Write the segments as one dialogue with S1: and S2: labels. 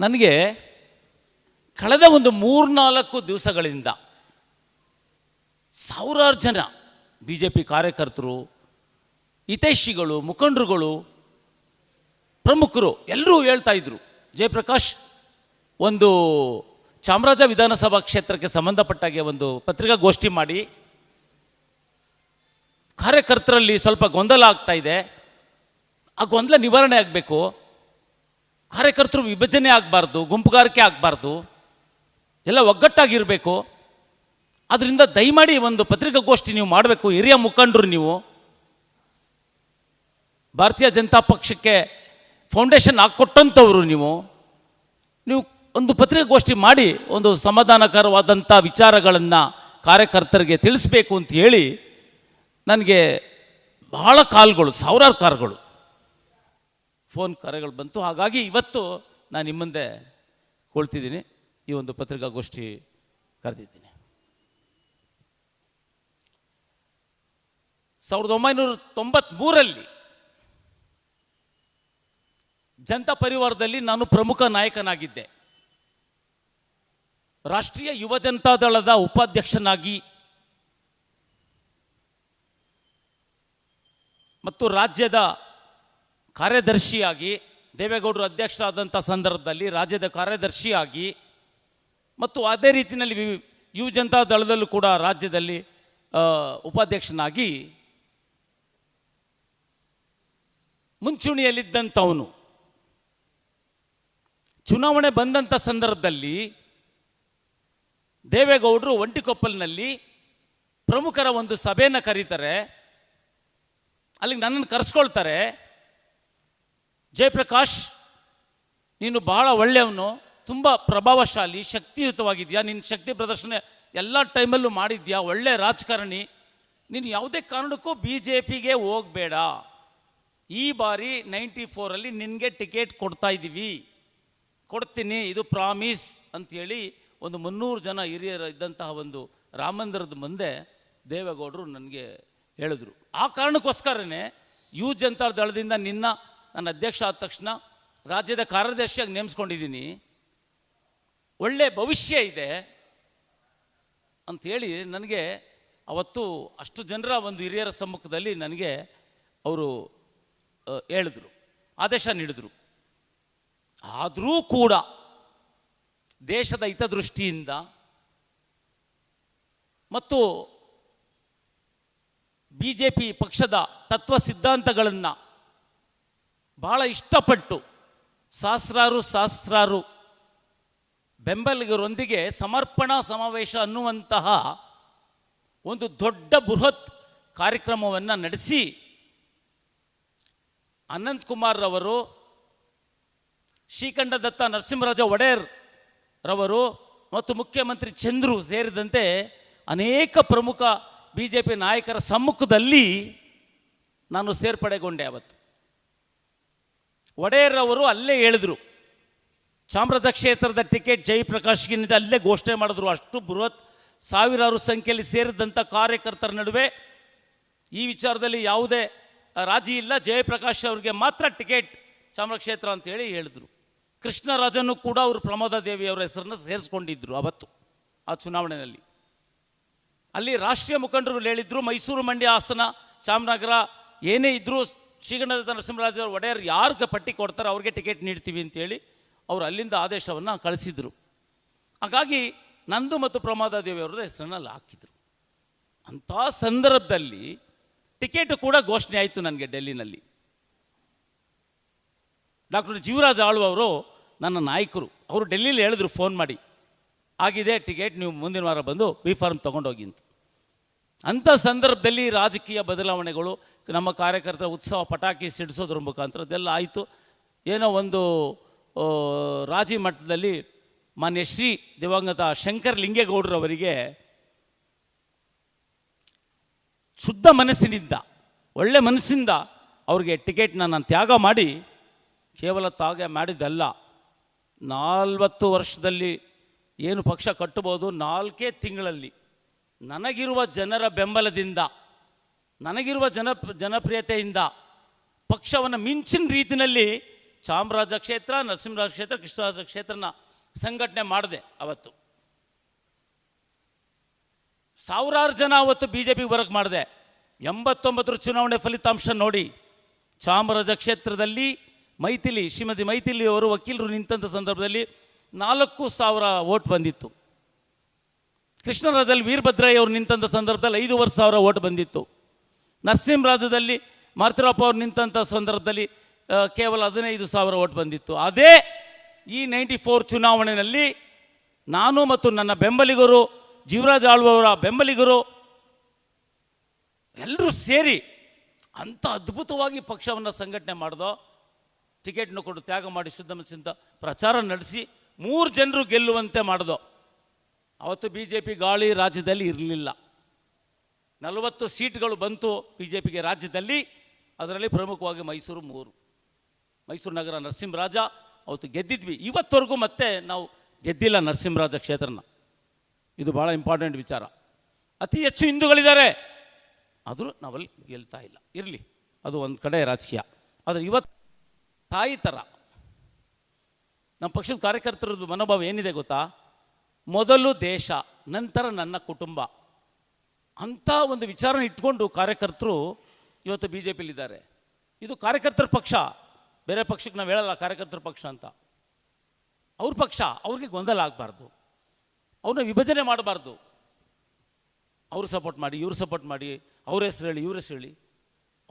S1: ನನಗೆ ಕಳೆದ ಒಂದು ಮೂರ್ನಾಲ್ಕು ದಿವಸಗಳಿಂದ ಸಾವಿರಾರು ಜನ ಬಿ ಜೆ ಪಿ ಕಾರ್ಯಕರ್ತರು, ಹಿತೈಷಿಗಳು, ಮುಖಂಡರುಗಳು, ಪ್ರಮುಖರು ಎಲ್ಲರೂ ಹೇಳ್ತಾ ಇದ್ರು, ಜಯಪ್ರಕಾಶ್, ಒಂದು ಚಾಮರಾಜ ವಿಧಾನಸಭಾ ಕ್ಷೇತ್ರಕ್ಕೆ ಸಂಬಂಧಪಟ್ಟಾಗೆ ಒಂದು ಪತ್ರಿಕಾಗೋಷ್ಠಿ ಮಾಡಿ. ಕಾರ್ಯಕರ್ತರಲ್ಲಿ ಸ್ವಲ್ಪ ಗೊಂದಲ ಆಗ್ತಾ ಇದೆ. ಆ ಗೊಂದಲ ನಿವಾರಣೆ ಆಗಬೇಕು. ಕಾರ್ಯಕರ್ತರು ವಿಭಜನೆ ಆಗಬಾರ್ದು, ಗುಂಪುಗಾರಿಕೆ ಆಗಬಾರ್ದು, ಎಲ್ಲ ಒಗ್ಗಟ್ಟಾಗಿರಬೇಕು. ಅದರಿಂದ ದಯಮಾಡಿ ಒಂದು ಪತ್ರಿಕಾಗೋಷ್ಠಿ ನೀವು ಮಾಡಬೇಕು, ಹಿರಿಯ ಮುಖಂಡರು ನೀವು. ಭಾರತೀಯ ಜನತಾ ಪಕ್ಷಕ್ಕೆ ಫೌಂಡೇಶನ್ ಹಾಕ್ಕೊಟ್ಟಂಥವ್ರು ನೀವು. ನೀವು ಒಂದು ಪತ್ರಿಕಾಗೋಷ್ಠಿ ಮಾಡಿ, ಒಂದು ಸಮಾಧಾನಕರವಾದಂಥ ವಿಚಾರಗಳನ್ನು ಕಾರ್ಯಕರ್ತರಿಗೆ ತಿಳಿಸ್ಬೇಕು ಅಂತ ಹೇಳಿ, ನನಗೆ ಬಹಳ ಕಾಲ್ಗಳು, ಸಾವಿರಾರು ಕಾಲ್ಗಳು. ಫೋನ್ ಕರೆಗಳು ಬಂತು. ಹಾಗಾಗಿ ಇವತ್ತು ನಾನು ನಿಮ್ಮ ಮುಂದೆ ಕೊಳ್ತಿದ್ದೀನಿ ಈ ಒಂದು ಪತ್ರಿಕಾಗೋಷ್ಠಿ ಕರೆದಿದ್ದೀನಿ. ಸಾವಿರದ ಒಂಬೈನೂರ ತೊಂಬತ್ಮೂರಲ್ಲಿ ಜನತಾ ಪರಿವಾರದಲ್ಲಿ ನಾನು ಪ್ರಮುಖ ನಾಯಕನಾಗಿದ್ದೆ. ರಾಷ್ಟ್ರೀಯ ಯುವ ಜನತಾ ದಳದ ಉಪಾಧ್ಯಕ್ಷನಾಗಿ ಮತ್ತು ರಾಜ್ಯದ ಕಾರ್ಯದರ್ಶಿಯಾಗಿ, ದೇವೇಗೌಡರು ಅಧ್ಯಕ್ಷರಾದಂಥ ಸಂದರ್ಭದಲ್ಲಿ ರಾಜ್ಯದ ಕಾರ್ಯದರ್ಶಿಯಾಗಿ ಮತ್ತು ಅದೇ ರೀತಿಯಲ್ಲಿ ವಿ- ಯುವ ಜನತಾ ದಳದಲ್ಲೂ ಕೂಡ ರಾಜ್ಯದಲ್ಲಿ ಉಪಾಧ್ಯಕ್ಷನಾಗಿ ಮುಂಚೂಣಿಯಲ್ಲಿದ್ದಂಥವನು. ಚುನಾವಣೆ ಬಂದಂಥ ಸಂದರ್ಭದಲ್ಲಿ ದೇವೇಗೌಡರು ಒಂಟಿಕೊಪ್ಪಲಿನಲ್ಲಿ ಪ್ರಮುಖರ ಒಂದು ಸಭೆಯನ್ನು ಕರೀತಾರೆ. ಅಲ್ಲಿಗೆ ನನ್ನನ್ನು ಕರೆಸ್ಕೊಳ್ತಾರೆ. ಜಯಪ್ರಕಾಶ್, ನೀನು ಬಹಳ ಒಳ್ಳೆಯವನು, ತುಂಬ ಪ್ರಭಾವಶಾಲಿ, ಶಕ್ತಿಯುತವಾಗಿದೆಯಾ ನಿನ್ನ ಶಕ್ತಿ ಪ್ರದರ್ಶನ ಎಲ್ಲ ಟೈಮಲ್ಲೂ ಮಾಡಿದ್ಯಾ, ಒಳ್ಳೆ ರಾಜಕಾರಣಿ. ನೀನು ಯಾವುದೇ ಕಾರಣಕ್ಕೂ ಬಿ ಜೆ ಪಿಗೆ ಹೋಗಬೇಡ. ಈ ಬಾರಿ ನೈಂಟಿ ಫೋರಲ್ಲಿ ನಿನಗೆ ಟಿಕೆಟ್ ಕೊಡ್ತಾ ಇದ್ದೀವಿ. ಕೊಡ್ತೀನಿ, ಇದು ಪ್ರಾಮಿಸ್ ಅಂಥೇಳಿ ಒಂದು ಮುನ್ನೂರು ಜನ ಹಿರಿಯರ ಇದ್ದಂತಹ ಒಂದು ರಾಮಂದಿರದ ಮುಂದೆ ದೇವೇಗೌಡರು ನನಗೆ ಹೇಳಿದ್ರು. ಆ ಕಾರಣಕ್ಕೋಸ್ಕರನೇ ಯುವ ಜನತಾ ದಳದಿಂದ ನಿನ್ನ ನನ್ನ ಅಧ್ಯಕ್ಷ ಆದ ತಕ್ಷಣ ರಾಜ್ಯದ ಕಾರ್ಯದರ್ಶಿಯಾಗಿ ನೇಮಿಸ್ಕೊಂಡಿದ್ದೀನಿ. ಒಳ್ಳೆ ಭವಿಷ್ಯ ಇದೆ ಅಂಥೇಳಿ ನನಗೆ ಅವತ್ತು ಅಷ್ಟು ಜನರ ಒಂದು ಹಿರಿಯರ ಸಮ್ಮುಖದಲ್ಲಿ ನನಗೆ ಅವರು ಹೇಳಿದ್ರು, ಆದೇಶ ನೀಡಿದರು. ಆದರೂ ಕೂಡ ದೇಶದ ಹಿತದೃಷ್ಟಿಯಿಂದ ಮತ್ತು ಬಿ ಜೆ ಪಿ ಪಕ್ಷದ ತತ್ವ ಸಿದ್ಧಾಂತಗಳನ್ನು ಬಹಳ ಇಷ್ಟಪಟ್ಟು ಸಹಸ್ರಾರು ಸಹಸ್ರಾರು ಬೆಂಬಲಿಗರೊಂದಿಗೆ ಸಮರ್ಪಣಾ ಸಮಾವೇಶ ಅನ್ನುವಂತಹ ಒಂದು ದೊಡ್ಡ ಬೃಹತ್ ಕಾರ್ಯಕ್ರಮವನ್ನು ನಡೆಸಿ ಅನಂತ್ ಕುಮಾರ್ ರವರು, ಶ್ರೀಕಂಠದತ್ತ ನರಸಿಂಹರಾಜ ಒಡೆಯರ್ ರವರು ಮತ್ತು ಮುಖ್ಯಮಂತ್ರಿ ಚಂದ್ರು ಸೇರಿದಂತೆ ಅನೇಕ ಪ್ರಮುಖ ಬಿ ಜೆ ಪಿ ನಾಯಕರ ಸಮ್ಮುಖದಲ್ಲಿ ನಾನು ಸೇರ್ಪಡೆಗೊಂಡೆ ಅವತ್ತು. ಒಡೆಯರ್ ಅವರು ಅಲ್ಲೇ ಹೇಳಿದರು, ಚಾಮರಾಜ ಕ್ಷೇತ್ರದ ಟಿಕೆಟ್ ಜಯಪ್ರಕಾಶ್ಗಿನಿಂದ ಅಲ್ಲೇ ಘೋಷಣೆ ಮಾಡಿದ್ರು. ಅಷ್ಟು ಬೃಹತ್ ಸಾವಿರಾರು ಸಂಖ್ಯೆಯಲ್ಲಿ ಸೇರಿದಂಥ ಕಾರ್ಯಕರ್ತರ ನಡುವೆ ಈ ವಿಚಾರದಲ್ಲಿ ಯಾವುದೇ ರಾಜಿ ಇಲ್ಲ. ಜಯಪ್ರಕಾಶ್ ಅವರಿಗೆ ಮಾತ್ರ ಟಿಕೆಟ್ ಚಾಮರಾಜ ಕ್ಷೇತ್ರ ಅಂತೇಳಿ ಹೇಳಿದ್ರು. ಕೃಷ್ಣರಾಜನು ಕೂಡ ಅವರು ಪ್ರಮೋದ ದೇವಿ ಅವರ ಹೆಸರನ್ನು ಸೇರಿಸ್ಕೊಂಡಿದ್ರು ಅವತ್ತು ಆ ಚುನಾವಣೆಯಲ್ಲಿ. ಅಲ್ಲಿ ರಾಷ್ಟ್ರೀಯ ಮುಖಂಡರು ಹೇಳಿದ್ರು, ಮೈಸೂರು ಮಂಡ್ಯ ಹಾಸನ, ಚಾಮನಗರ ಏನೇ ಇದ್ದರೂ ಶ್ರೀಗಂಧದ ನರಸಿಂಹರಾಜ ಒಡೆಯರ್ ಯಾರಿಗೆ ಪಟ್ಟಿ ಕೊಡ್ತಾರೋ ಅವ್ರಿಗೆ ಟಿಕೆಟ್ ನೀಡ್ತೀವಿ ಅಂತೇಳಿ ಅವರು ಅಲ್ಲಿಂದ ಆದೇಶವನ್ನು ಕಳಿಸಿದರು. ಹಾಗಾಗಿ ನಂದು ಮತ್ತು ಪ್ರಮಾದ ದೇವಿ ಅವರ ಹೆಸರನ್ನು ಅಲ್ಲಿ ಹಾಕಿದರು. ಅಂಥ ಸಂದರ್ಭದಲ್ಲಿ ಟಿಕೆಟ್ ಕೂಡ ಘೋಷಣೆ ಆಯಿತು ನನಗೆ ಡೆಲ್ಲಿನಲ್ಲಿ. ಡಾಕ್ಟರ್ ಜೀವರಾಜ್ ಆಳು ಅವರು ನನ್ನ ನಾಯಕರು, ಅವರು ಡೆಲ್ಲಿಲಿ ಹೇಳಿದ್ರು, ಫೋನ್ ಮಾಡಿ. ಆಗಿದೆ ಟಿಕೆಟ್, ನೀವು ಮುಂದಿನ ವಾರ ಬಂದು ಬಿ ಫಾರ್ಮ್ ತೊಗೊಂಡೋಗಿ ಅಂತ. ಅಂಥ ಸಂದರ್ಭದಲ್ಲಿ ರಾಜಕೀಯ ಬದಲಾವಣೆಗಳು ನಮ್ಮ ಕಾರ್ಯಕರ್ತರ ಉತ್ಸವ ಪಟಾಕಿ ಸಿಡಿಸೋದ್ರ ಮುಖಾಂತರ ಅದೆಲ್ಲ ಆಯಿತು. ಏನೋ ಒಂದು ರಾಜಿ ಮಠದಲ್ಲಿ ಮಾನ್ಯ ಶ್ರೀ ದಿವಂಗತ ಶಂಕರ್ ಲಿಂಗೇಗೌಡರವರಿಗೆ ಶುದ್ಧ ಮನಸ್ಸಿನಿಂದ, ಒಳ್ಳೆ ಮನಸ್ಸಿಂದ ಅವ್ರಿಗೆ ಟಿಕೆಟ್ನ ನಾನು ತ್ಯಾಗ ಮಾಡಿ, ಕೇವಲ ತ್ಯಾಗ ಮಾಡಿದ್ದಲ್ಲ, ನಾಲ್ವತ್ತು ವರ್ಷದಲ್ಲಿ ಏನು ಪಕ್ಷ ಕಟ್ಟಬಹುದು ನಾಲ್ಕೇ ತಿಂಗಳಲ್ಲಿ ನನಗಿರುವ ಜನರ ಬೆಂಬಲದಿಂದ, ನನಗಿರುವ ಜನ, ಜನಪ್ರಿಯತೆಯಿಂದ, ಪಕ್ಷವನ್ನು ಮಿಂಚಿನ ರೀತಿಯಲ್ಲಿ ಚಾಮರಾಜ ಕ್ಷೇತ್ರ, ನರಸಿಂಹರಾಜ ಕ್ಷೇತ್ರ, ಕೃಷ್ಣರಾಜ ಕ್ಷೇತ್ರನ ಸಂಘಟನೆ ಮಾಡಿದೆ ಅವತ್ತು. ಸಾವಿರಾರು ಜನ ಅವತ್ತು ಬಿ ಜೆ ಪಿ ವರ್ಕ್ ಮಾಡಿದೆ. ಎಂಬತ್ತೊಂಬತ್ತರ ಚುನಾವಣೆ ಫಲಿತಾಂಶ ನೋಡಿ, ಚಾಮರಾಜ ಕ್ಷೇತ್ರದಲ್ಲಿ ಮೈಥಿಲಿ, ಶ್ರೀಮತಿ ಮೈಥಿಲಿ ಅವರು ವಕೀಲರು ನಿಂತಂಥ ಸಂದರ್ಭದಲ್ಲಿ ನಾಲ್ಕು ಸಾವಿರ ಓಟ್ ಬಂದಿತ್ತು. ಕೃಷ್ಣರಾಜದಲ್ಲಿ ವೀರಭದ್ರಯ್ಯ ಅವರು ನಿಂತಂಥ ಸಂದರ್ಭದಲ್ಲಿ ಐದೂವರೆ ಸಾವಿರ ಓಟ್ ಬಂದಿತ್ತು. ನರಸಿಂಹರಾಜದಲ್ಲಿ ಮಾರುತಿರಪ್ಪ ಅವರು ನಿಂತಂಥ ಸಂದರ್ಭದಲ್ಲಿ ಕೇವಲ ಹದಿನೈದು ಸಾವಿರ ಓಟ್ ಬಂದಿತ್ತು. ಅದೇ ಈ ನೈಂಟಿ ಫೋರ್ ಚುನಾವಣೆಯಲ್ಲಿ ನಾನು ಮತ್ತು ನನ್ನ ಬೆಂಬಲಿಗರು, ಜೀವರಾಜ್ ಆಳ್ವವರ ಬೆಂಬಲಿಗರು ಎಲ್ಲರೂ ಸೇರಿ ಅಂಥ ಅದ್ಭುತವಾಗಿ ಪಕ್ಷವನ್ನು ಸಂಘಟನೆ ಮಾಡ್ದೋ, ಟಿಕೆಟ್ನ ಕೊಟ್ಟು ತ್ಯಾಗ ಮಾಡಿ ಶುದ್ಧ ಮನಸ್ಸಿಂದ ಪ್ರಚಾರ ನಡೆಸಿ ಮೂರು ಜನರು ಗೆಲ್ಲುವಂತೆ ಮಾಡ್ದೋ ಅವತ್ತು ಬಿ ಜೆ ಪಿ ಗಾಳಿ ರಾಜ್ಯದಲ್ಲಿ ಇರಲಿಲ್ಲ. ನಲವತ್ತು ಸೀಟ್ಗಳು ಬಂತು ಬಿ ಜೆ ಪಿಗೆ ರಾಜ್ಯದಲ್ಲಿ, ಅದರಲ್ಲಿ ಪ್ರಮುಖವಾಗಿ ಮೈಸೂರು ಮೂರು. ಮೈಸೂರು ನಗರ ನರಸಿಂಹರಾಜ, ಅವತ್ತು ಗೆದ್ದಿದ್ವಿ. ಇವತ್ತವರೆಗೂ ಮತ್ತೆ ನಾವು ಗೆದ್ದಿಲ್ಲ ನರಸಿಂಹರಾಜ ಕ್ಷೇತ್ರನ. ಇದು ಭಾಳ ಇಂಪಾರ್ಟೆಂಟ್ ವಿಚಾರ. ಅತಿ ಹೆಚ್ಚು ಹಿಂದೂಗಳಿದ್ದಾರೆ. ಆದರೂ ನಾವಲ್ಲಿ ಗೆಲ್ತಾ ಇಲ್ಲ. ಇರಲಿ. ಅದು ಒಂದು ಕಡೆ ರಾಜಕೀಯ. ಆದರೆ ಇವತ್ತು ತಾಯಿ ಥರ. ನಮ್ಮ ಪಕ್ಷದ ಕಾರ್ಯಕರ್ತರದ್ದು ಮನೋಭಾವ ಏನಿದೆ ಗೊತ್ತಾ? ಮೊದಲು ದೇಶ, ನಂತರ ನನ್ನ ಕುಟುಂಬ. ಅಂಥ ಒಂದು ವಿಚಾರನ ಇಟ್ಕೊಂಡು ಕಾರ್ಯಕರ್ತರು ಇವತ್ತು ಬಿ ಜೆ ಪಿಲಿದ್ದಾರೆ ಇದು ಕಾರ್ಯಕರ್ತರ ಪಕ್ಷ. ಬೇರೆ ಪಕ್ಷಕ್ಕೆ ನಾವು ಹೇಳಲ್ಲ, ಕಾರ್ಯಕರ್ತರ ಪಕ್ಷ ಅಂತ. ಅವ್ರ ಪಕ್ಷ, ಅವ್ರಿಗೆ ಗೊಂದಲ ಆಗಬಾರ್ದು. ಅವ್ರನ್ನ ವಿಭಜನೆ ಮಾಡಬಾರ್ದು. ಅವ್ರು ಸಪೋರ್ಟ್ ಮಾಡಿ, ಇವ್ರು ಸಪೋರ್ಟ್ ಮಾಡಿ, ಅವ್ರ ಹೆಸರು ಹೇಳಿ, ಇವ್ರ ಹೆಸರು ಹೇಳಿ.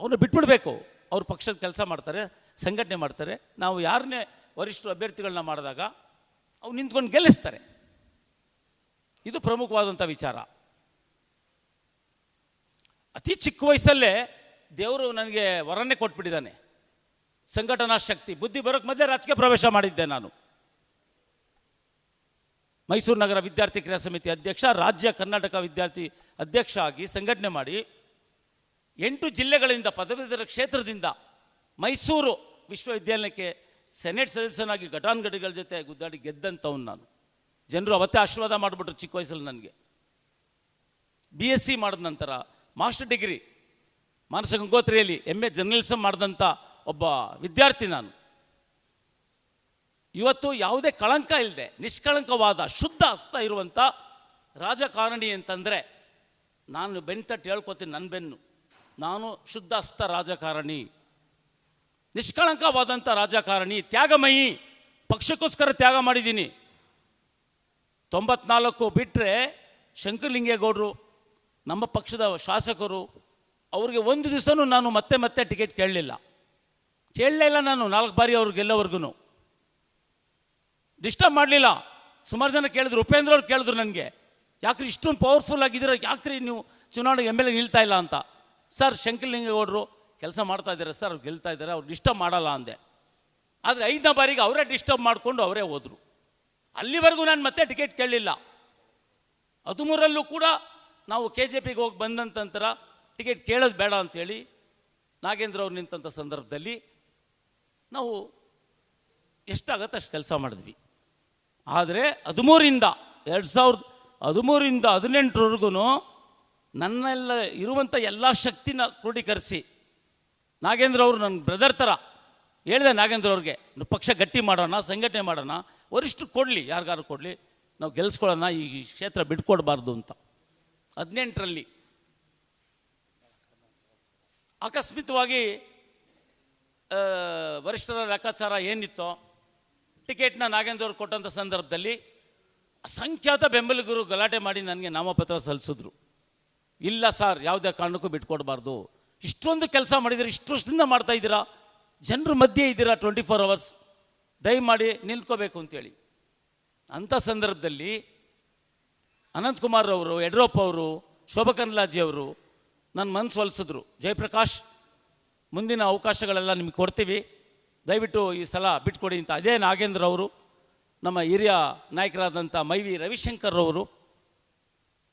S1: ಅವ್ರನ್ನ ಬಿಟ್ಬಿಡ್ಬೇಕು. ಅವ್ರ ಪಕ್ಷದ ಕೆಲಸ ಮಾಡ್ತಾರೆ, ಸಂಘಟನೆ ಮಾಡ್ತಾರೆ. ನಾವು ಯಾರನ್ನೇ ವರಿಷ್ಠ ಅಭ್ಯರ್ಥಿಗಳನ್ನ ಮಾಡಿದಾಗ, ಅವ್ರು ನಿಂತ್ಕೊಂಡು ಗೆಲ್ಲಿಸ್ತಾರೆ. ಇದು ಪ್ರಮುಖವಾದಂಥ ವಿಚಾರ. ಅತಿ ಚಿಕ್ಕ ವಯಸ್ಸಲ್ಲೇ ದೇವರು ನನಗೆ ವರನ್ನೇ ಕೊಟ್ಬಿಟ್ಟಿದ್ದಾನೆ. ಸಂಘಟನಾ ಶಕ್ತಿ, ಬುದ್ಧಿ ಬರೋಕ್ಕೆ ಮೊದಲೇ ರಾಜಕೀಯ ಪ್ರವೇಶ ಮಾಡಿದ್ದೆ ನಾನು. ಮೈಸೂರು ನಗರ ವಿದ್ಯಾರ್ಥಿ ಕ್ರಿಯಾ ಸಮಿತಿ ಅಧ್ಯಕ್ಷ, ರಾಜ್ಯ ಕರ್ನಾಟಕ ವಿದ್ಯಾರ್ಥಿ ಅಧ್ಯಕ್ಷ ಆಗಿ ಸಂಘಟನೆ ಮಾಡಿ ಎಂಟು ಜಿಲ್ಲೆಗಳಿಂದ, ಪದವೀಧರ ಕ್ಷೇತ್ರದಿಂದ ಮೈಸೂರು ವಿಶ್ವವಿದ್ಯಾಲಯಕ್ಕೆ ಸೆನೆಟ್ ಸದಸ್ಯನಾಗಿ ಘಟಾನುಘಟಿಗಳ ಜೊತೆ ಗುದ್ದಾಡಿ ಗೆದ್ದಂಥವ್ನು ನಾನು. ಜನರು ಅವತ್ತೇ ಆಶೀರ್ವಾದ ಮಾಡಿಬಿಟ್ರು ಚಿಕ್ಕ ವಯಸ್ಸಲ್ಲಿ ನನಗೆ. ಬಿ ಎಸ್ ಸಿ ಮಾಡಿದ ನಂತರ, ಮಾಸ್ಟರ್ ಡಿಗ್ರಿ, ಮಾನಸ ಗಂಗೋತ್ರಿಯಲ್ಲಿ ಎಂ ಎ ಜರ್ನಲಿಸಮ್ ಮಾಡಿದಂಥ ಒಬ್ಬ ವಿದ್ಯಾರ್ಥಿ ನಾನು. ಇವತ್ತು ಯಾವುದೇ ಕಳಂಕ ಇಲ್ಲದೆ ನಿಷ್ಕಳಂಕವಾದ, ಶುದ್ಧ ಹಸ್ತ ಇರುವಂಥ ರಾಜಕಾರಣಿ ಅಂತಂದರೆ, ನಾನು ಬೆನ್ ತಟ್ಟು ಹೇಳ್ಕೊತೀನಿ ನನ್ನ ಬೆನ್ನು. ನಾನು ಶುದ್ಧ ಹಸ್ತ ರಾಜಕಾರಣಿ. ನಿಷ್ಕಳಂಕವಾದಂಥ ರಾಜಕಾರಣಿ, ತ್ಯಾಗಮಯಿ, ಪಕ್ಷಕ್ಕೋಸ್ಕರ ತ್ಯಾಗ ಮಾಡಿದ್ದೀನಿ. ತೊಂಬತ್ನಾಲ್ಕು ಬಿಟ್ಟರೆ ಶಂಕರಲಿಂಗೇಗೌಡರು, ನಮ್ಮ ಪಕ್ಷದ ಶಾಸಕರು, ಅವ್ರಿಗೆ ಒಂದು ದಿವಸನೂ ನಾನು ಮತ್ತೆ ಮತ್ತೆ ಟಿಕೆಟ್ ಕೇಳಲಿಲ್ಲ. ಕೇಳಲೇ ಇಲ್ಲ ನಾನು, ನಾಲ್ಕು ಬಾರಿ ಅವ್ರು ಗೆಲ್ಲೋವರೆಗೂ ಡಿಸ್ಟರ್ಬ್ ಮಾಡಲಿಲ್ಲ. ಸುಮಾರು ಜನ ಕೇಳಿದ್ರು, ಉಪೇಂದ್ರ ಅವ್ರು ಕೇಳಿದ್ರು ನನಗೆ, ಯಾಕ್ರಿ ಇಷ್ಟೊಂದು ಪವರ್ಫುಲ್ ಆಗಿದ್ದೀರ, ಯಾಕ್ರಿ ನೀವು ಚುನಾವಣೆಗೆ ಎಂ ಎಲ್ ಎ ನಿಲ್ತಾ ಇಲ್ಲ ಅಂತ. ಸರ್, ಶಂಕರಲಿಂಗೇಗೌಡರು ಕೆಲಸ ಮಾಡ್ತಾ ಇದ್ದಾರೆ, ಸರ್, ಅವ್ರು ಗೆಲ್ತಾ ಇದ್ದಾರೆ, ಅವ್ರು ಡಿಸ್ಟರ್ಬ್ ಮಾಡಲ್ಲ ಅಂದೆ. ಆದರೆ ಐದನೇ ಬಾರಿಗೆ ಅವರೇ ಡಿಸ್ಟರ್ಬ್ ಮಾಡಿಕೊಂಡು ಅವರೇ ಹೋದರು. ಅಲ್ಲಿವರೆಗೂ ನಾನು ಮತ್ತೆ ಟಿಕೆಟ್ ಕೇಳಲಿಲ್ಲ. ಹದಿಮೂರಲ್ಲೂ ಕೂಡ ನಾವು ಕೆ ಜೆ ಪಿಗೆ ಹೋಗಿ ಬಂದ ನಂತರ ಟಿಕೆಟ್ ಕೇಳೋದು ಬೇಡ ಅಂಥೇಳಿ ನಾಗೇಂದ್ರ ಅವ್ರು ನಿಂತಂಥ ಸಂದರ್ಭದಲ್ಲಿ ನಾವು ಎಷ್ಟಾಗತ್ತೆ ಅಷ್ಟು ಕೆಲಸ ಮಾಡಿದ್ವಿ. ಆದರೆ ಹದಿಮೂರಿಂದ, ಎರಡು ಸಾವಿರದ ಹದಿಮೂರಿಂದ ಹದಿನೆಂಟರವರೆಗೂ ನನ್ನೆಲ್ಲ ಇರುವಂಥ ಎಲ್ಲ ಶಕ್ತಿನ ಕ್ರೋಢೀಕರಿಸಿ ನಾಗೇಂದ್ರ ಅವರು ನನ್ನ ಬ್ರದರ್ ಥರ ಹೇಳಿದೆ ನಾಗೇಂದ್ರ ಅವ್ರಿಗೆ ಪಕ್ಷ ಗಟ್ಟಿ ಮಾಡೋಣ, ಸಂಘಟನೆ ಮಾಡೋಣ ವರಿಷ್ಠರು ಕೊಡಲಿ ಯಾರಿಗಾರು ಕೊಡಲಿ ನಾವು ಗೆಲ್ಸ್ಕೊಳ್ಳೋಣ ಈ ಕ್ಷೇತ್ರ ಬಿಟ್ಕೊಡ್ಬಾರ್ದು ಅಂತ. ಹದಿನೆಂಟರಲ್ಲಿ ಆಕಸ್ಮಿಕವಾಗಿ ಆ, ವರಿಷ್ಠರ ಲೆಕ್ಕಾಚಾರ ಏನಿತ್ತೋ ಟಿಕೆಟ್ನ ನಾಗೇಂದ್ರ ಅವ್ರು ಕೊಟ್ಟಂಥ ಸಂದರ್ಭದಲ್ಲಿ ಅಸಂಖ್ಯಾತ ಬೆಂಬಲಿಗರು ಗಲಾಟೆ ಮಾಡಿ ನನಗೆ ನಾಮಪತ್ರ ಸಲ್ಲಿಸಿದ್ರು. ಇಲ್ಲ ಸರ್ ಯಾವುದೇ ಕಾರಣಕ್ಕೂ ಬಿಟ್ಕೊಡ್ಬಾರ್ದು. ಇಷ್ಟೊಂದು ಕೆಲಸ ಮಾಡಿದ್ದೀರಾ ಇಷ್ಟು ವರ್ಷದಿಂದ ಮಾಡ್ತಾ ಇದ್ದೀರಾ? ಜನರ ಮಧ್ಯೆ ಇದ್ದೀರಾ ಟ್ವೆಂಟಿ ಫೋರ್ ಅವರ್ಸ್ ದಯಮಾಡಿ ನಿಂತ್ಕೋಬೇಕು ಅಂತೇಳಿ. ಅಂಥ ಸಂದರ್ಭದಲ್ಲಿ ಅನಂತಕುಮಾರ್ ಅವರು, ಯಡಿಯೂರಪ್ಪ ಅವರು ಶೋಭಾ ಅವರು ನನ್ನ ಮನಸ್ಸು ಒಲಿಸಿದ್ರು ಜಯಪ್ರಕಾಶ್, ಮುಂದಿನ ಅವಕಾಶಗಳೆಲ್ಲ ನಿಮಗೆ ಕೊಡ್ತೀವಿ. ದಯವಿಟ್ಟು ಈ ಸಲ ಬಿಟ್ಕೊಡಿ ಅಂತ. ಅದೇ ನಾಗೇಂದ್ರ ಅವರು, ನಮ್ಮ ಹಿರಿಯ ನಾಯಕರಾದಂಥ ಮೈವಿ ರವಿಶಂಕರ್ ಅವರು,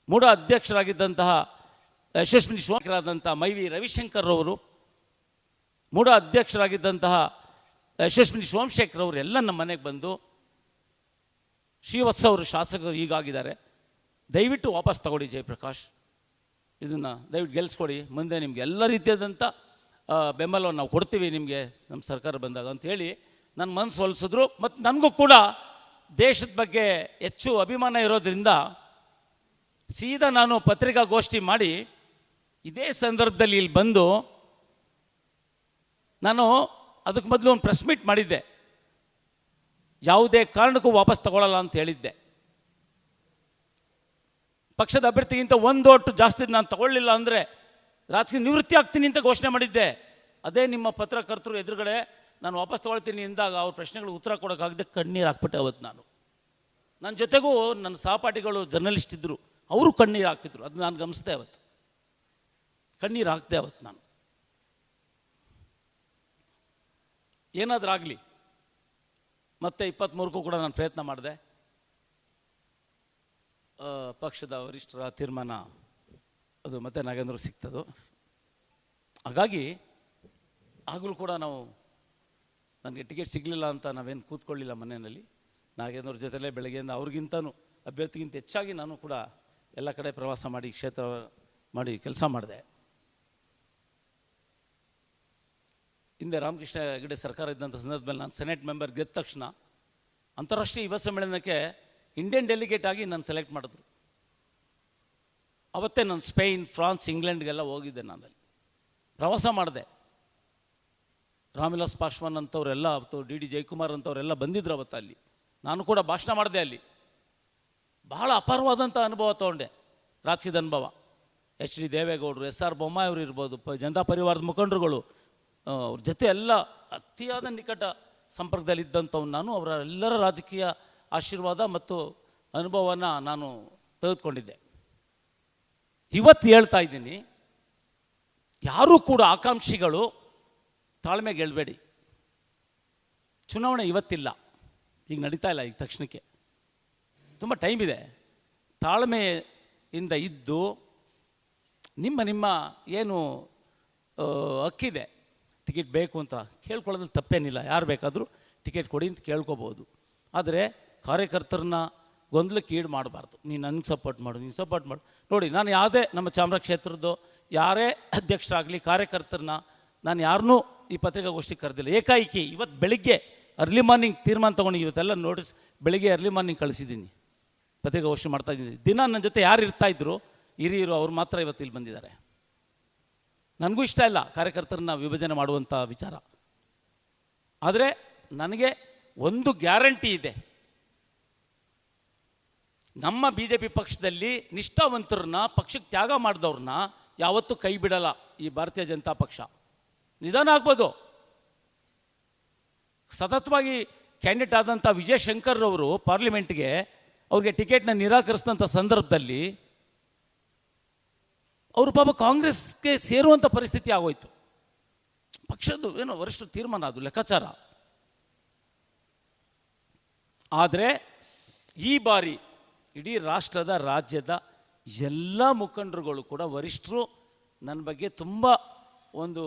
S1: ಮೂಡ ಅಧ್ಯಕ್ಷರಾಗಿದ್ದಂತಹ ಯಶಸ್ವಿನಿ ಶಿವಕರಾದಂಥ ಮೈವಿ ರವಿಶಂಕರ್ ಅವರು, ಮೂಡ ಅಧ್ಯಕ್ಷರಾಗಿದ್ದಂತಹ ಯಶಸ್ವಿನಿ ಸೋಮಶೇಖರ್ ಎಲ್ಲ ನಮ್ಮ ಮನೆಗೆ ಬಂದು ಶ್ರೀವತ್ಸ ಅವರು ಶಾಸಕರು ಈಗಾಗಿದ್ದಾರೆ ದಯವಿಟ್ಟು ವಾಪಸ್ ತಗೊಳ್ಳಿ ಜಯಪ್ರಕಾಶ್. ಇದನ್ನು ದಯವಿಟ್ಟು ಗೆಲ್ಲಿಸ್ಕೊಡಿ ಮುಂದೆ ನಿಮಗೆ ಎಲ್ಲ ರೀತಿಯಾದಂಥ ಬೆಂಬಲವನ್ನು ನಾವು ಕೊಡ್ತೀವಿ ನಿಮಗೆ ನಮ್ಮ ಸರ್ಕಾರ ಬಂದಾಗ ಅಂತ ಹೇಳಿ ನನ್ನ ಮನಸ್ಸು ಹೊಲಿಸಿದ್ರು. ಮತ್ತು ನನಗೂ ಕೂಡ ದೇಶದ ಬಗ್ಗೆ ಹೆಚ್ಚು ಅಭಿಮಾನ ಇರೋದ್ರಿಂದ ಸೀದಾ ನಾನು ಪತ್ರಿಕಾಗೋಷ್ಠಿ ಮಾಡಿ ಇದೇ ಸಂದರ್ಭದಲ್ಲಿ ಇಲ್ಲಿ ಬಂದು ನಾನು ಅದಕ್ಕೆ ಮೊದಲು ಒಂದು ಪ್ರೆಸ್ ಮೀಟ್ ಮಾಡಿದ್ದೆ. ಯಾವುದೇ ಕಾರಣಕ್ಕೂ ವಾಪಸ್ ತಗೊಳ್ಳಲ್ಲ ಅಂತ ಹೇಳಿದ್ದೆ. ಪಕ್ಷದ ಅಭ್ಯರ್ಥಿಗಿಂತ ಒಂದು ಒಟ್ಟು ಜಾಸ್ತಿ ನಾನು ತಗೊಳ್ಳಿಲ್ಲ ಅಂದರೆ ರಾಜಕೀಯ ನಿವೃತ್ತಿ ಆಗ್ತೀನಿ ಅಂತ ಘೋಷಣೆ ಮಾಡಿದ್ದೆ. ಅದೇ ನಿಮ್ಮ ಪತ್ರಕರ್ತರು ಎದುರುಗಡೆ ನಾನು ವಾಪಸ್ ತಗೊಳ್ತೀನಿ ಎಂದಾಗ ಅವ್ರ ಪ್ರಶ್ನೆಗಳಿಗೆ ಉತ್ತರ ಕೊಡೋಕ್ಕಾಗದೆ ಕಣ್ಣೀರು ಹಾಕ್ಬಿಟ್ಟೆ ಅವತ್ತು ನಾನು. ನನ್ನ ಜೊತೆಗೂ ನನ್ನ ಸಹಪಾಠಿಗಳು ಜರ್ನಲಿಸ್ಟ್ ಇದ್ದರು ಅವರು ಕಣ್ಣೀರು ಹಾಕ್ತಿದ್ರು ಅದು ನಾನು ಗಮನಿಸಿದೆ ಅವತ್ತು. ಕಣ್ಣೀರು ಹಾಕಿದೆ ಅವತ್ತು ನಾನು. ಏನಾದರೂ ಆಗಲಿ ಮತ್ತೆ ಇಪ್ಪತ್ತ್ಮೂರಕ್ಕೂ ಕೂಡ ನಾನು ಪ್ರಯತ್ನ ಮಾಡಿದೆ. ಪಕ್ಷದ ವರಿಷ್ಠರ ತೀರ್ಮಾನ, ಅದು ಮತ್ತೆ ನಾಗೇಂದ್ರ ಸಿಗ್ತದೋ. ಹಾಗಾಗಿ, ಆಗಲೂ ಕೂಡ ನಾವು ನನಗೆ ಟಿಕೆಟ್ ಸಿಗಲಿಲ್ಲ ಅಂತ ನಾವೇನು ಕೂತ್ಕೊಳ್ಳಿಲ್ಲ ಮನೆಯಲ್ಲಿ. ನಾಗೇಂದ್ರ ಜೊತೆಲೇ ಬೆಳಗ್ಗೆಯಿಂದ ಅವ್ರಿಗಿಂತನೂ, ಅಭ್ಯರ್ಥಿಗಿಂತ ಹೆಚ್ಚಾಗಿ ನಾನು ಕೂಡ ಎಲ್ಲ ಕಡೆ ಪ್ರವಾಸ ಮಾಡಿ, ಕ್ಷೇತ್ರ ಮಾಡಿ ಕೆಲಸ ಮಾಡಿದೆ. ಹಿಂದೆ ರಾಮಕೃಷ್ಣ ಹೆಗಡೆ ಸರ್ಕಾರ ಇದ್ದಂಥ ಸಂದರ್ಭದಲ್ಲಿ ನಾನು ಸೆನೆಟ್ ಮೆಂಬರ್ ಗೆದ್ದ ತಕ್ಷಣ ಅಂತಾರಾಷ್ಟ್ರೀಯ ಯುವ ಸಮ್ಮೇಳನಕ್ಕೆ ಇಂಡಿಯನ್ ಡೆಲಿಗೇಟ್ ಆಗಿ ನಾನು ಸೆಲೆಕ್ಟ್ ಮಾಡಿದ್ರು. ಅವತ್ತೇ ನಾನು ಸ್ಪೇನ್, ಫ್ರಾನ್ಸ್, ಇಂಗ್ಲೆಂಡ್ಗೆಲ್ಲ ಹೋಗಿದ್ದೆ ನಾನಲ್ಲಿ. ಪ್ರವಾಸ ಮಾಡಿದೆ. ರಾಮವಿಲಾಸ್ ಪಾಶ್ವಾನ್ ಅಂಥವರೆಲ್ಲ ಅವತ್ತು ಡಿ ಡಿ ಜಯಕುಮಾರ್ ಅಂಥವರೆಲ್ಲ ಬಂದಿದ್ರು ಅವತ್ತು ಅಲ್ಲಿ. ನಾನು ಕೂಡ ಭಾಷಣ ಮಾಡಿದೆ ಅಲ್ಲಿ. ಬಹಳ ಅಪಾರವಾದಂಥ ಅನುಭವ ತೊಗೊಂಡೆ, ರಾಜಕೀಯದ ಅನುಭವ. ಎಚ್ ಡಿ ದೇವೇಗೌಡರು, ಎಸ್ ಆರ್ ಬೊಮ್ಮಾಯಿ ಅವರು ಇರ್ಬೋದು, ಪ, ಜನತಾ ಪರಿವಾರದ ಮುಖಂಡರುಗಳು ಅವ್ರ ಜೊತೆ ಎಲ್ಲ ಅತಿಯಾದ ನಿಕಟ ಸಂಪರ್ಕದಲ್ಲಿದ್ದಂಥವ್ನು ನಾನು. ಅವರ ಎಲ್ಲರ ರಾಜಕೀಯ ಆಶೀರ್ವಾದ ಮತ್ತು ಅನುಭವನ ನಾನು ತೆಗೆದುಕೊಂಡಿದ್ದೆ. ಇವತ್ತು ಹೇಳ್ತಾ ಇದ್ದೀನಿ, ಯಾರೂ ಕೂಡ ಆಕಾಂಕ್ಷಿಗಳು ತಾಳ್ಮೆಗೆ ಹೇಳ್ಬೇಡಿ. ಚುನಾವಣೆ ಇವತ್ತಿಲ್ಲ. ಈಗ ನಡೀತಾ ಇಲ್ಲ, ಈಗ ತಕ್ಷಣಕ್ಕೆ. ತುಂಬ ಟೈಮ್ ಇದೆ. ತಾಳ್ಮೆಯಿಂದ ಇದ್ದು ನಿಮ್ಮ ನಿಮ್ಮ ಏನು ಹಕ್ಕಿದೆ. ಟಿಕೆಟ್ ಬೇಕು ಅಂತ ಕೇಳ್ಕೊಳ್ಳೋದ್ರಲ್ಲಿ ತಪ್ಪೇನಿಲ್ಲ. ಯಾರು ಬೇಕಾದರೂ ಟಿಕೆಟ್ ಕೊಡಿ ಅಂತ ಕೇಳ್ಕೊಬೋದು. ಆದರೆ ಕಾರ್ಯಕರ್ತರನ್ನ ಗೊಂದಲಕ್ಕೆ ಈಡು ಮಾಡಬಾರ್ದು. ನೀನು ನನಗೆ ಸಪೋರ್ಟ್ ಮಾಡು, ನೀನು ಸಪೋರ್ಟ್ ಮಾಡು. ನೋಡಿ, ನಾನು ಯಾವುದೇ ನಮ್ಮ ಚಾಮರಾಜ ಕ್ಷೇತ್ರದ್ದು ಯಾರೇ ಅಧ್ಯಕ್ಷರಾಗಲಿ ಕಾರ್ಯಕರ್ತರನ್ನ ನಾನು ಯಾರನ್ನೂ ಈ ಪತ್ರಿಕಾಗೋಷ್ಠಿ ಕರೆದಿಲ್ಲ. ಏಕಾಏಕಿ ಇವತ್ತು ಬೆಳಿಗ್ಗೆ ಅರ್ಲಿ ಮಾರ್ನಿಂಗ್ ತೀರ್ಮಾನ ತೊಗೊಂಡು ಇವತ್ತೆಲ್ಲ ನೋಟಿಸ್ ಬೆಳಿಗ್ಗೆ ಅರ್ಲಿ ಮಾರ್ನಿಂಗ್ ಕಳಿಸಿದ್ದೀನಿ. ಪತ್ರಿಕಾಗೋಷ್ಠಿ ಮಾಡ್ತಾ ಇದ್ದೀನಿ. ದಿನ ನನ್ನ ಜೊತೆ ಯಾರು ಇರ್ತಾ ಇದ್ರು, ಹಿರಿಯರು ಅವ್ರು ಮಾತ್ರ ಇವತ್ತು ಇಲ್ಲಿ ಬಂದಿದ್ದಾರೆ. ನನಗೂ ಇಷ್ಟ ಇಲ್ಲ ಕಾರ್ಯಕರ್ತರನ್ನ ವಿಭಜನೆ ಮಾಡುವಂಥ ವಿಚಾರ. ಆದರೆ ನನಗೆ ಒಂದು ಗ್ಯಾರಂಟಿ ಇದೆ. ನಮ್ಮ ಬಿ ಜೆ ಪಿ ಪಕ್ಷದಲ್ಲಿ ನಿಷ್ಠಾವಂತರನ್ನ, ಪಕ್ಷಕ್ಕೆ ತ್ಯಾಗ ಮಾಡಿದವ್ರನ್ನ ಯಾವತ್ತೂ ಕೈ ಬಿಡಲ್ಲ ಈ ಭಾರತೀಯ ಜನತಾ ಪಕ್ಷ. ನಿಧಾನ ಆಗ್ಬೋದು. ಸತತವಾಗಿ ಕ್ಯಾಂಡಿಡೇಟ್ ಆದಂಥ ವಿಜಯ್ ಶಂಕರ್ ಅವರು ಪಾರ್ಲಿಮೆಂಟ್ಗೆ ಅವ್ರಿಗೆ ಟಿಕೆಟ್ನ ನಿರಾಕರಿಸಿದಂಥ ಸಂದರ್ಭದಲ್ಲಿ ಅವರು ಪಾಪ ಕಾಂಗ್ರೆಸ್ಗೆ ಸೇರುವಂಥ ಪರಿಸ್ಥಿತಿ ಆಗೋಯ್ತು. ಪಕ್ಷದ್ದು ಏನೋ ವರಿಷ್ಠ ತೀರ್ಮಾನ ಅದು, ಲೆಕ್ಕಾಚಾರ. ಆದರೆ ಈ ಬಾರಿ ಇಡೀ ರಾಷ್ಟ್ರದ, ರಾಜ್ಯದ ಎಲ್ಲ ಮುಖಂಡರುಗಳು ಕೂಡ ವರಿಷ್ಠರು ನನ್ನ ಬಗ್ಗೆ ತುಂಬ ಒಂದು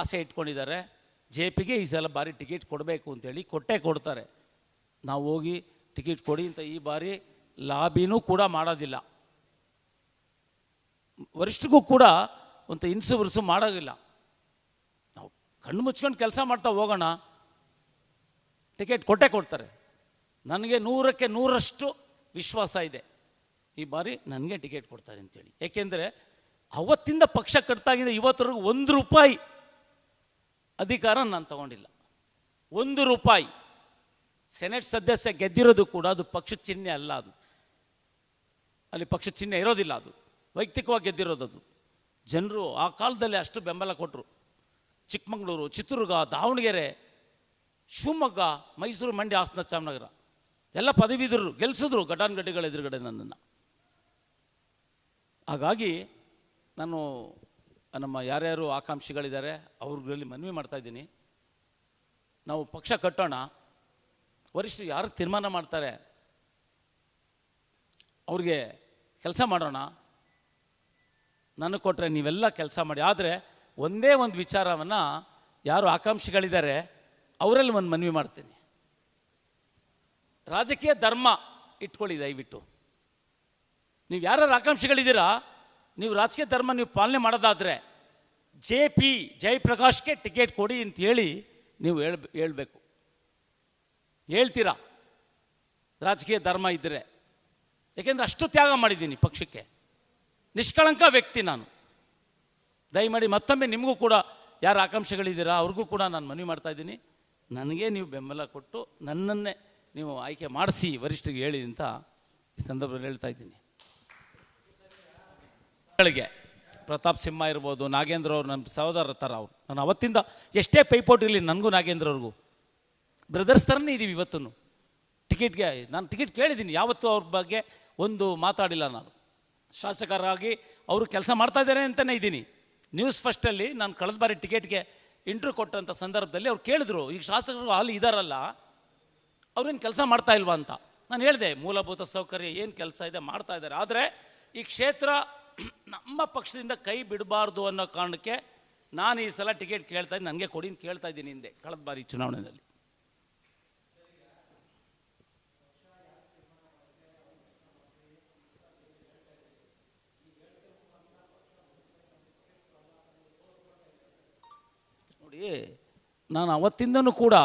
S1: ಆಸೆ ಇಟ್ಕೊಂಡಿದ್ದಾರೆ. ಜೆ ಪಿಗೆ ಈ ಸಲ ಬಾರಿ ಟಿಕೆಟ್ ಕೊಡಬೇಕು ಅಂತೇಳಿ ಕೊಟ್ಟೆ ಕೊಡ್ತಾರೆ. ನಾವು ಹೋಗಿ ಟಿಕೆಟ್ ಕೊಡಿ ಅಂತ ಈ ಬಾರಿ ಲಾಬಿನೂ ಕೂಡ ಮಾಡೋದಿಲ್ಲ. ವರಿಷ್ಠಗೂ ಕೂಡ ಒಂದು ಇನ್ಸು ಬಿರುಸು ಮಾಡೋದಿಲ್ಲ. ನಾವು ಕಣ್ಣು ಮುಚ್ಕೊಂಡು ಕೆಲಸ ಮಾಡ್ತಾ ಹೋಗೋಣ. ಟಿಕೆಟ್ ಕೊಟ್ಟೆ ಕೊಡ್ತಾರೆ. ನನಗೆ ನೂರಕ್ಕೆ ನೂರಷ್ಟು ವಿಶ್ವಾಸ ಇದೆ. ಈ ಬಾರಿ ನನಗೆ ಟಿಕೆಟ್ ಕೊಡ್ತಾರೆ ಅಂತೇಳಿ. ಏಕೆಂದರೆ ಅವತ್ತಿಂದ ಪಕ್ಷ ಕಟ್ತಾಗಿದೆ ಇವತ್ತರೆಗೂ ಒಂದು ರೂಪಾಯಿ ಅಧಿಕಾರ ನಾನು ತಗೊಂಡಿಲ್ಲ. ಒಂದು ರೂಪಾಯಿ. ಸೆನೆಟ್ ಸದಸ್ಯ ಗೆದ್ದಿರೋದು ಕೂಡ ಅದು ಪಕ್ಷ ಚಿಹ್ನೆ ಅಲ್ಲ ಅದು. ಅಲ್ಲಿ ಪಕ್ಷ ಚಿಹ್ನೆ ಇರೋದಿಲ್ಲ ಅದು. ವೈಯಕ್ತಿಕವಾಗಿ ಗೆದ್ದಿರೋದದು ಜನರು ಆ ಕಾಲದಲ್ಲಿ ಅಷ್ಟು ಬೆಂಬಲ ಕೊಟ್ಟರು ಚಿಕ್ಕಮಗಳೂರು, ಚಿತ್ರದುರ್ಗ, ದಾವಣಗೆರೆ, ಶಿವಮೊಗ್ಗ, ಮೈಸೂರು, ಮಂಡ್ಯ, ಹಾಸನ, ಚಾಮನಗರ. ಎಲ್ಲ ಪದವೀಧರರು ಗೆಲ್ಲಿಸಿದ್ರು ಘಟಾನುಘಟಿಗಳ ಎದುರುಗಡೆ ನನ್ನನ್ನು. ಹಾಗಾಗಿ ನಾನು ನಮ್ಮ ಯಾರ್ಯಾರು ಆಕಾಂಕ್ಷಿಗಳಿದ್ದಾರೆ ಅವ್ರಲ್ಲಿ ಮನವಿ ಮಾಡ್ತಾ ಇದ್ದೀನಿ. ನಾವು ಪಕ್ಷ ಕಟ್ಟೋಣ. ವರಿಷ್ಠರು ಯಾರು ತೀರ್ಮಾನ ಮಾಡ್ತಾರೆ, ಅವ್ರಿಗೆ ಕೆಲಸ ಮಾಡೋಣ. ನನಗೆ ಕೊಟ್ಟರೆ ನೀವೆಲ್ಲ ಕೆಲಸ ಮಾಡಿ. ಆದರೆ ಒಂದೇ ಒಂದು ವಿಚಾರವನ್ನು ಯಾರು ಆಕಾಂಕ್ಷಿಗಳಿದ್ದಾರೆ, ಅವರಲ್ಲಿ ಒಂದು ಮನವಿ ಮಾಡ್ತೀನಿ. ರಾಜಕೀಯ ಧರ್ಮ ಇಟ್ಕೊಳ್ಳಿ ದಯವಿಟ್ಟು. ನೀವು ಯಾರ್ಯಾರು ಆಕಾಂಕ್ಷಿಗಳಿದ್ದೀರಾ, ನೀವು ರಾಜಕೀಯ ಧರ್ಮ ನೀವು ಪಾಲನೆ ಮಾಡೋದಾದರೆ ಜೆ ಪಿ ಜಯಪ್ರಕಾಶ್ಗೆ ಟಿಕೆಟ್ ಕೊಡಿ ಅಂತ ಹೇಳಿ ನೀವು ಹೇಳ್ ಹೇಳ್ಬೇಕು. ಹೇಳ್ತೀರಾ? ರಾಜಕೀಯ ಧರ್ಮ ಇದ್ದರೆ ಯಾಕೆಂದರೆ ಅಷ್ಟು ತ್ಯಾಗ ಮಾಡಿದ್ದೀನಿ ಪಕ್ಷಕ್ಕೆ. ನಿಷ್ಕಳಂಕ ವ್ಯಕ್ತಿ ನಾನು. ದಯಮಾಡಿ ಮತ್ತೊಮ್ಮೆ ನಿಮಗೂ ಕೂಡ ಯಾರು ಆಕಾಂಕ್ಷೆಗಳಿದ್ದೀರಾ ಅವ್ರಿಗೂ ಕೂಡ ನಾನು ಮನವಿ ಮಾಡ್ತಾ ಇದ್ದೀನಿ. ನನಗೆ ನೀವು ಬೆಂಬಲ ಕೊಟ್ಟು ನನ್ನನ್ನೇ ನೀವು ಆಯ್ಕೆ ಮಾಡಿಸಿ ವರಿಷ್ಠರಿಗೆ ಹೇಳಿ ಅಂತ ಈ ಸಂದರ್ಭದಲ್ಲಿ ಹೇಳ್ತಾ ಇದ್ದೀನಿ. ಗಳಿಗೆ ಪ್ರತಾಪ್ ಸಿಂಹ ಇರ್ಬೋದು, ನಾಗೇಂದ್ರ ಅವರು ನಮ್ಮ ಸಹೋದರ ಥರ ಅವರು. ನಾನು ಅವತ್ತಿಂದ ಎಷ್ಟೇ ಪೈಪೋಟಿ ಇರಲಿ ನನಗೂ ನಾಗೇಂದ್ರ ಅವ್ರಿಗೂ. ಬ್ರದರ್ಸ್ ಥರನೇ ಇದ್ದೀವಿ ಇವತ್ತೂ ಟಿಕೆಟ್ಗೆ, ನಾನು ಟಿಕೆಟ್ ಕೇಳಿದ್ದೀನಿ, ಯಾವತ್ತೂ ಅವ್ರ ಬಗ್ಗೆ ಒಂದು ಮಾತಾಡಿಲ್ಲ ನಾನು. ಶಾಸಕರಾಗಿ ಅವರು ಕೆಲಸ ಮಾಡ್ತಾ ಇದ್ದಾರೆ ಅಂತಲೇ ಇದ್ದೀನಿ. ನ್ಯೂಸ್ ಫಸ್ಟಲ್ಲಿ ನಾನು ಕಳೆದ ಬಾರಿ ಟಿಕೆಟ್ಗೆ ಇಂಟ್ರ್ಯೂ ಕೊಟ್ಟಂಥ ಸಂದರ್ಭದಲ್ಲಿ ಅವ್ರು ಕೇಳಿದ್ರು, ಈಗ ಶಾಸಕರು ಅಲ್ಲಿ ಇದ್ದಾರಲ್ಲ ಅವ್ರೇನು ಕೆಲಸ ಮಾಡ್ತಾ ಇಲ್ವಾ ಅಂತ. ನಾನು ಹೇಳಿದೆ, ಮೂಲಭೂತ ಸೌಕರ್ಯ ಏನು ಕೆಲಸ ಇದೆ ಮಾಡ್ತಾ ಇದ್ದಾರೆ. ಆದರೆ ಈ ಕ್ಷೇತ್ರ ನಮ್ಮ ಪಕ್ಷದಿಂದ ಕೈ ಬಿಡಬಾರ್ದು ಅನ್ನೋ ಕಾರಣಕ್ಕೆ ನಾನು ಈ ಸಲ ಟಿಕೆಟ್ ಕೇಳ್ತಾ ಇದ್ದೀನಿ ನನಗೆ ಕೊಡಿ ಕೇಳ್ತಾ ಇದ್ದೀನಿ ಹಿಂದೆ, ಕಳೆದ ಬಾರಿ ಚುನಾವಣೆಯಲ್ಲಿ. ನೋಡಿ, ನಾನು ಅವತ್ತಿಂದನೂ ಕೂಡ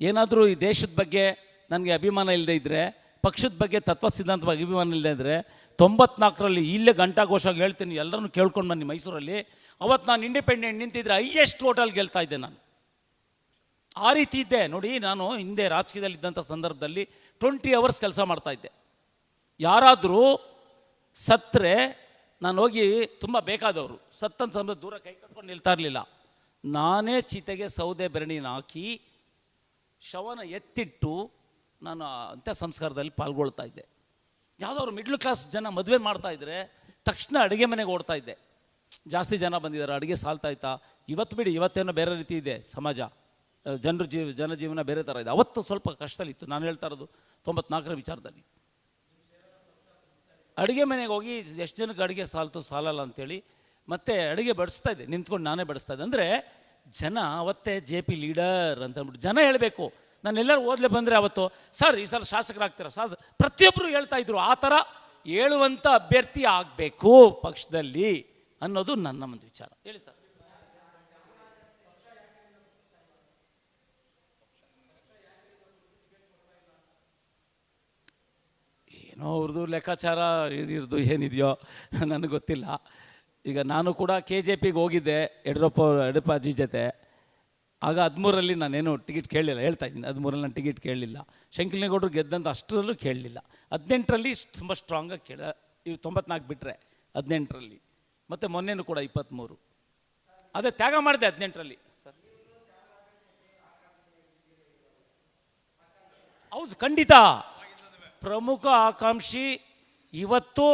S1: ಏನಾದರೂ ಈ ದೇಶದ ಬಗ್ಗೆ ನನಗೆ ಅಭಿಮಾನ ಇಲ್ಲದೆ ಇದ್ದರೆ ಪಕ್ಷದ ಬಗ್ಗೆ ತತ್ವ ಸಿದ್ಧಾಂತ ಬಗ್ಗೆ ಅಭಿಮಾನ ಇಲ್ಲದೆ ಇದ್ದರೆ ತೊಂಬತ್ನಾಲ್ಕರಲ್ಲಿ ಇಲ್ಲೇ ಘಂಟಾಘೋಷವಾಗಿ ಹೇಳ್ತೀನಿ, ಎಲ್ಲರನ್ನೂ ಕೇಳ್ಕೊಂಡು ಬನ್ನಿ ಮೈಸೂರಲ್ಲಿ. ಅವತ್ತು ನಾನು ಇಂಡಿಪೆಂಡೆಂಟ್ ನಿಂತಿದ್ರೆ ಹೈಯೆಸ್ಟ್ ಟೋಟಲ್ ಗೆಲ್ತಾ ಇದ್ದೆ ನಾನು. ಆ ರೀತಿ ಇದ್ದೆ. ನೋಡಿ, ನಾನು ಹಿಂದೆ ರಾಜಕೀಯದಲ್ಲಿ ಇದ್ದಂಥ ಸಂದರ್ಭದಲ್ಲಿ ಟ್ವೆಂಟಿ ಅವರ್ಸ್ ಕೆಲಸ ಮಾಡ್ತಾ ಇದ್ದೆ. ಯಾರಾದರೂ ಸತ್ತರೆ, ನಾನು ಹೋಗಿ ತುಂಬ ಬೇಕಾದವರು. ಸತ್ತಂತ ಸಂದರ್ಭ ದೂರ ಕೈ ಕಟ್ಕೊಂಡು ನಿಲ್ತಾ ಇರಲಿಲ್ಲ. ನಾನೇ ಚಿತೆಗೆ ಸೌದೆ ಬೆರಣಿನ ಹಾಕಿ ಶವನ ಎತ್ತಿಟ್ಟು ನಾನು ಅಂತ್ಯ ಸಂಸ್ಕಾರದಲ್ಲಿ ಪಾಲ್ಗೊಳ್ತಾ ಇದ್ದೆ. ಯಾವುದಾದ್ರು ಮಿಡ್ಲ್ ಕ್ಲಾಸ್ ಜನ ಮದುವೆ ಮಾಡ್ತಾ ಇದ್ರೆ ತಕ್ಷಣ ಅಡುಗೆ ಮನೆಗೆ ಓಡ್ತಾ ಇದ್ದೆ. ಜಾಸ್ತಿ ಜನ ಬಂದಿದ್ದಾರೆ, ಅಡುಗೆ ಸಾಲ್ತಾ ಇತ್ತಾ. ಇವತ್ತು ಬಿಡಿ, ಇವತ್ತೇನೋ ಬೇರೆ ರೀತಿ ಇದೆ ಸಮಾಜ. ಜನರ ಜೀವ ಜನಜೀವನ ಬೇರೆ ಥರ ಇದೆ. ಅವತ್ತು ಸ್ವಲ್ಪ ಕಷ್ಟದಲ್ಲಿತ್ತು. ನಾನು ಹೇಳ್ತಾ ಇರೋದು ತೊಂಬತ್ನಾಲ್ಕರ ವಿಚಾರದಲ್ಲಿ. ಅಡುಗೆ ಮನೆಗೆ ಹೋಗಿ ಎಷ್ಟು ಜನಕ್ಕೆ ಅಡುಗೆ ಸಾಲ್ತು, ಸಾಲಲ್ಲ ಅಂತೇಳಿ ಮತ್ತೆ ಅಡುಗೆ ಬಡಿಸ್ತಾ ಇದ್ದೆ ನಿಂತ್ಕೊಂಡು ನಾನೇ ಬಡಿಸ್ತಾ ಇದ್ದೆ ಅಂದರೆ ಜನ ಅವತ್ತೇ ಜೆ ಪಿ ಲೀಡರ್ ಅಂತ ಅಂದ್ಬಿಟ್ಟು ಜನ ಹೇಳಬೇಕು. ನಾನು ಎಲ್ಲರೂ ಓದಲೇ ಬಂದರೆ ಅವತ್ತು, ಸರ್, ಈ ಸಲ ಶಾಸಕರಾಗ್ತೀರ? ಶಾಸ ಪ್ರತಿಯೊಬ್ಬರು ಹೇಳ್ತಾ ಇದ್ರು, ಆ ಥರ ಹೇಳುವಂಥ ಅಭ್ಯರ್ಥಿ ಆಗಬೇಕು ಪಕ್ಷದಲ್ಲಿ ಅನ್ನೋದು ನನ್ನ ಒಂದು ವಿಚಾರ. ಹೇಳಿ ಸರ್. ಏನೋ ಅವ್ರದ್ದು ಲೆಕ್ಕಾಚಾರ ಇದಿರ್ದು ಏನಿದೆಯೋ, ನನಗೆ ಗೊತ್ತಿಲ್ಲ. ಈಗ ನಾನು ಕೂಡ ಕೆ ಜೆ ಪಿಗೆ ಹೋಗಿದ್ದೆ, ಯಡಿಯೂರಪ್ಪ ಯಡಿಯೂರಪ್ಪಾಜಿ ಜೊತೆ. ಆಗ ಹದಿಮೂರಲ್ಲಿ ನಾನೇನು ಟಿಕೆಟ್ ಕೇಳಲಿಲ್ಲ, ಹೇಳ್ತಾ ಇದ್ದೀನಿ ಹದಿಮೂರಲ್ಲಿ ನಾನು ಟಿಕೆಟ್ ಕೇಳಲಿಲ್ಲ. ಶಂಕರನಗೌಡರು ಗೆದ್ದಂಥ ಅಷ್ಟರಲ್ಲೂ ಕೇಳಲಿಲ್ಲ. ಹದಿನೆಂಟರಲ್ಲಿ ತುಂಬ ಸ್ಟ್ರಾಂಗಾಗಿ ಕೇಳ ಇವು ತೊಂಬತ್ನಾಲ್ಕು ಬಿಟ್ಟರೆ ಹದಿನೆಂಟರಲ್ಲಿ. ಮತ್ತು ಮೊನ್ನೆನೂ ಕೂಡ ಇಪ್ಪತ್ತ್ಮೂರು ಅದೇ ತ್ಯಾಗ ಮಾಡಿದೆ ಹದಿನೆಂಟರಲ್ಲಿ. ಸರ್ ಹೌದು, ಖಂಡಿತ. ಪ್ರಮುಖ ಆಕಾಂಕ್ಷಿ ಇವತ್ತು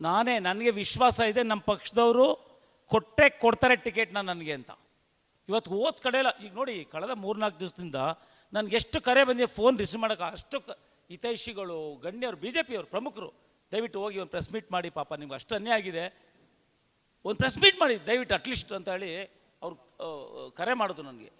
S1: ನಾನೇ, ನನಗೆ ವಿಶ್ವಾಸ ಇದೆ ನಮ್ಮ ಪಕ್ಷದವರು ಕೊಟ್ಟೆ ಕೊಡ್ತಾರೆ ಟಿಕೆಟ್ನ ನನಗೆ ಅಂತ. ಇವತ್ತು ಓದ್ ಕಡೆ ಎಲ್ಲ, ಈಗ ನೋಡಿ, ಕಳೆದ ಮೂರ್ನಾಲ್ಕು ದಿವಸದಿಂದ ನನಗೆ ಎಷ್ಟು ಕರೆ ಬಂದಿದೆ, ಫೋನ್ ರಿಸೀವ್ ಮಾಡೋಕೆ ಅಷ್ಟು ಹಿತೈಷಿಗಳು, ಗಣ್ಯರು ಬಿ ಜೆ ಪಿಯವರು ಪ್ರಮುಖರು, ದಯವಿಟ್ಟು ಹೋಗಿ ಒಂದು ಪ್ರೆಸ್ ಮೀಟ್ ಮಾಡಿ, ಪಾಪ ನಿಮ್ಗೆ ಅಷ್ಟು ಅನ್ಯಾಯ ಆಗಿದೆ. ಒಂದು ಪ್ರೆಸ್ ಮೀಟ್ ಮಾಡಿ, ದಯವಿಟ್ಟು ಅಟ್ಲೀಸ್ಟ್ ಅಂತ ಹೇಳಿ ಅವ್ರು ಕರೆ ಮಾಡಿದ್ರು ನನಗೆ.